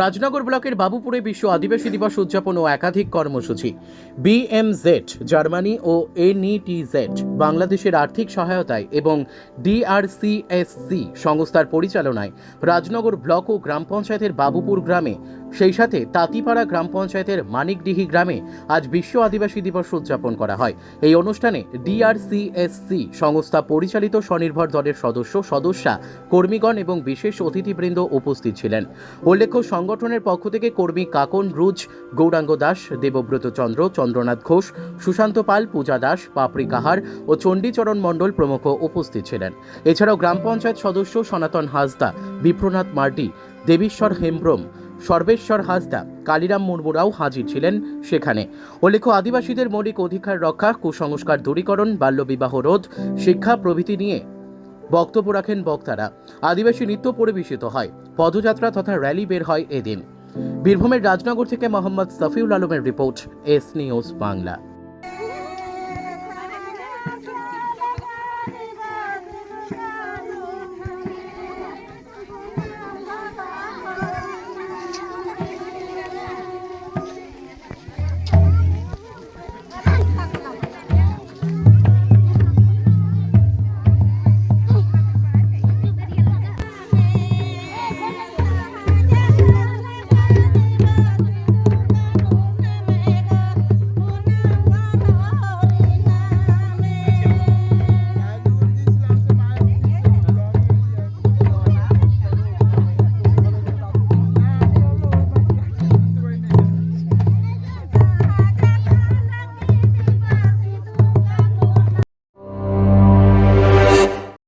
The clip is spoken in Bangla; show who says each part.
Speaker 1: রাজনগর ব্লকের বাবুপুরে বিশ্ব আদিবাসী দিবস উদযাপন ও একাধিক কর্মসূচি। বিএমজেড জার্মানি ও এনইটিজেড বাংলাদেশের আর্থিক সহায়তায় এবং ডিআরসিএসসি সংস্থার পরিচালনায় রাজনগর ব্লক ও গ্রাম পঞ্চায়েতের বাবুপুর গ্রামে, সেই সাথে তাঁতিপাড়া গ্রাম পঞ্চায়েতের মানিকডিহি গ্রামে আজ বিশ্ব আদিবাসী দিবস উদযাপন করা হয়। এই অনুষ্ঠানে ডিআরসিএসসি সংস্থা পরিচালিত স্বনির্ভর দলের সদস্য, সদস্যা, কর্মীগণ এবং বিশেষ অতিথিবৃন্দ উপস্থিত ছিলেন। উল্লেখ্য সংগঠনের পক্ষ থেকে কর্মী কাকন রুজ, গৌরাঙ্গ দাস, দেবব্রত চন্দ্র, চন্দ্রনাথ ঘোষ, সুশান্ত পাল, পূজা দাস, পাপড়ি কাহার ও চণ্ডীচরণ মণ্ডল প্রমুখ উপস্থিত ছিলেন। এছাড়াও গ্রাম পঞ্চায়েত সদস্য সনাতন হাসদা, বিপ্রনাথ মার্টি দেবীশ্বর হেমব্রম, সর্বেশ্বর হাসদা, কালিরাম মুর্মুরাও হাজির ছিলেন সেখানে। উল্লেখ্য, আদিবাসীদের মৌলিক অধিকার রক্ষা, কুসংস্কার দূরীকরণ, বাল্যবিবাহ রোধ, শিক্ষা প্রভৃতি নিয়ে বক্তব্য রাখেন বক্তারা। আদিবাসী নৃত্য পরিবেশিত হয়। পদযাত্রা তথা র্যালি বের হয় এদিন। বীরভূমের রাজনগর থেকে মোহাম্মদ সফিউল আলমের রিপোর্ট, এস নিউজ বাংলা।